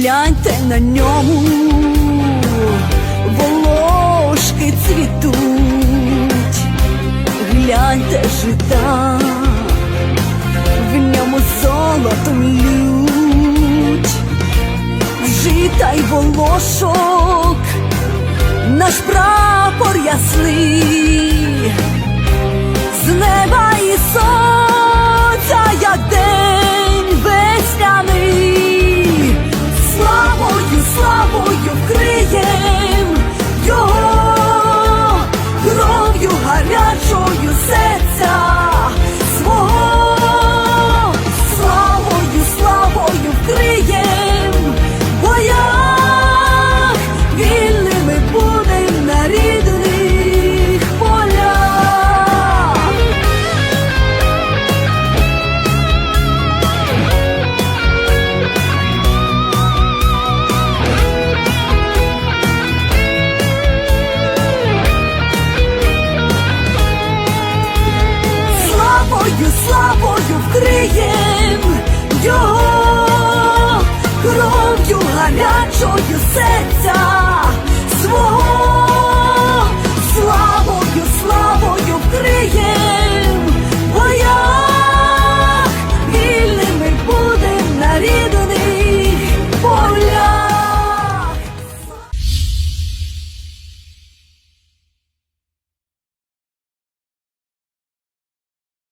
Гляньте на ньому, волошки цвітуть, гляньте жита, в ньому золотом лють, жита й волошок, наш прапор ясний, зігрієм його кров'ю гарячою серця свого.